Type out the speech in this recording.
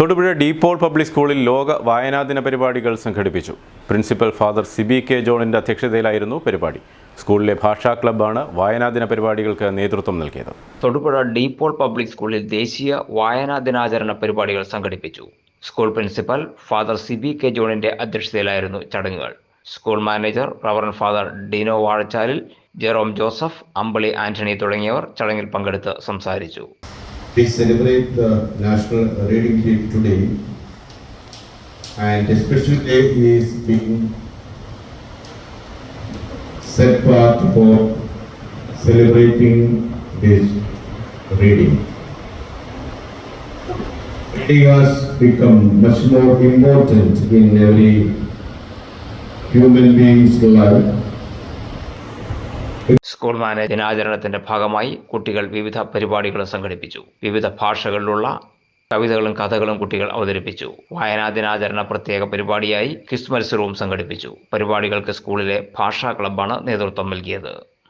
Thodupuzha De Paul public സ്കൂളിൽ ലോക വായനാ ദിന പരിപാടികൾ സംഘടിപ്പിച്ചു. പ്രിൻസിപ്പൽ ഫാദർ സിബി കെ ജോണിന്റെ അധ്യക്ഷതയിലായിരുന്നു പരിപാടി. സ്കൂളിലെ ഭാഷാ ക്ലബ്ബാണ് വായനാ ദിന പരിപാടികൾക്ക് നേതൃത്വം നൽകിയത്. തൊടുപുഴ ഡീപോൾ പബ്ലിക് സ്കൂളിൽ ദേശീയ വായനാ ദിനാചരണ പരിപാടികൾ സംഘടിപ്പിച്ചു. School principal father Sibi K ജോണിന്റെ അധ്യക്ഷതയിലായിരുന്നു ചടങ്ങുകൾ. School manager reverend father Dino Vazhachalil Jerome Joseph Ambili Antony തുടങ്ങിയവർ ചടങ്ങിൽ പങ്കെടുത്ത് സംസാരിച്ചു. We celebrate the National Reading Day today, and a special day is being set apart for celebrating this reading. Reading has become much more important in every human being's life. School manage ദിനാചരണത്തിന്റെ ഭാഗമായി കുട്ടികൾ വിവിധ പരിപാടികൾ സംഘടിപ്പിച്ചു. വിവിധ ഭാഷകളിലുള്ള കവിതകളും കഥകളും കുട്ടികൾ അവതരിപ്പിച്ചു. വായനാ ദിനാചരണ പ്രത്യേക പരിപാടിയായി ക്വിസ് മത്സരവും സംഘടിപ്പിച്ചു. പരിപാടികൾക്ക് സ്കൂളിലെ ഭാഷാ ക്ലബ്ബാണ് നേതൃത്വം നൽകിയത്.